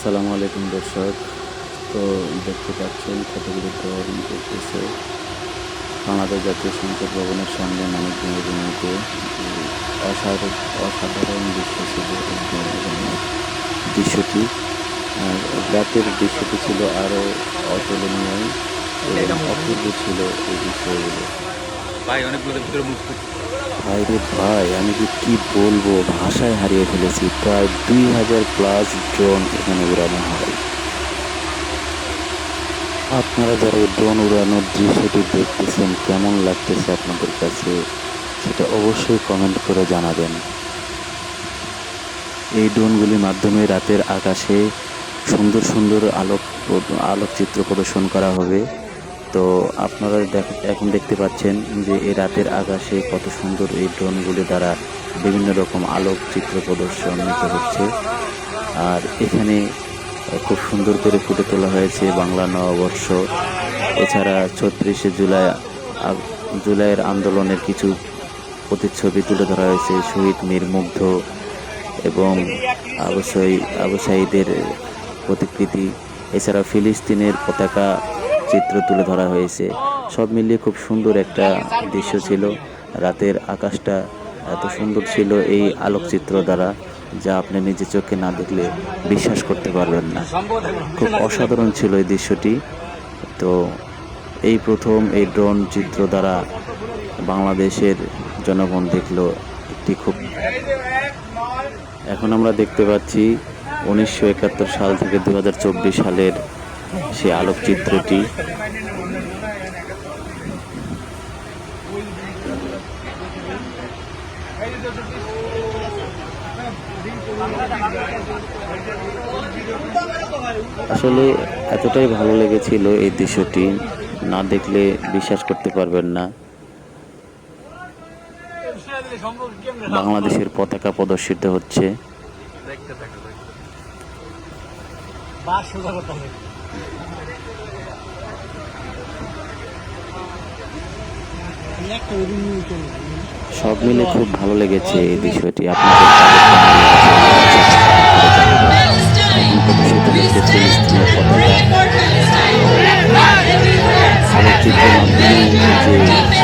আসসালামু আলাইকুম দর্শক। তো দেখতে পাচ্ছেন কতগুলো ড্রোন করতেছে বাংলাদেশ জাতীয় সংসদ ভবনের সামনে মানিক বিনোদিনীতে অসাধারণ অসাধারণ দৃশ্য ছিল দৃশ্যটি। আর রাতের দৃশ্যটি ছিল আরও অতুলনীয় অপূর্ব ছিল এই দৃশ্যগুলো। ভাই, অনেকগুলো ভিতরে মুখ ভাই রে ভাই, আমি যে কি বলব? ভাষায় হারিয়ে ফেলেছি। প্রায় দুই হাজার প্লাস ড্রোন এখানে উড়ানো হয়। আপনারা যারা ড্রোন উড়ানোর দৃশ্যটি দেখতেছেন, কেমন লাগতেছে আপনাদের কাছে, সেটা অবশ্যই কমেন্ট করে জানাবেন। এই ড্রোনগুলির মাধ্যমে রাতের আকাশে সুন্দর সুন্দর আলোক, আলোকচিত্র প্রদর্শন করা হবে। তো আপনারা এখন দেখতে পাচ্ছেন যে এই রাতের আকাশে কত সুন্দর এই ড্রোনগুলি দ্বারা বিভিন্ন রকম আলোকচিত্র প্রদর্শনিত হচ্ছে। আর এখানে খুব সুন্দর করে ফুটে তোলা হয়েছে বাংলা নববর্ষ। এছাড়া ছত্রিশে জুলাই জুলাইয়ের আন্দোলনের কিছু প্রতিচ্ছবি তুলে ধরা হয়েছে, শহীদ মীর মুগ্ধ এবং আবু সাইদের প্রতিকৃতি। এছাড়া ফিলিস্তিনের পতাকা চিত্র তুলে ধরা হয়েছে। সব মিলিয়ে খুব সুন্দর একটা দৃশ্য ছিল। রাতের আকাশটা এত সুন্দর ছিল এই আলোকচিত্র দ্বারা, যা আপনি নিজের চোখে না দেখলে বিশ্বাস করতে পারবেন না। খুব অসাধারণ ছিল এই দৃশ্যটি। তো এই প্রথম এই ড্রোন চিত্র দ্বারা বাংলাদেশের জনগণ দেখল একটি খুব এখন আমরা দেখতে পাচ্ছি উনিশশো একাত্তর সাল থেকে দু হাজার চব্বিশ সালের সেই আলোকচিত্রটি। আসলে এতটাই ভালো লেগেছিল এই দৃশ্যটি, না দেখলে বিশ্বাস করতে পারবেন না। বাংলাদেশের পতাকা প্রদর্শিত হচ্ছে। দেখতে সব মিলে খুব ভালো লেগেছে এই বিষয়টি। আপনাদের পতাকা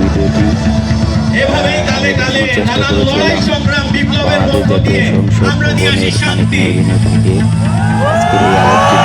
ভিডিওটি এভাবেই তালে চেষ্টা নানান লড়াই সংগ্রাম বিপ্লবের মধ্য দিয়ে আমরা নিয়ে আসি শান্তি। আজকের এই আলোকচিত্রটি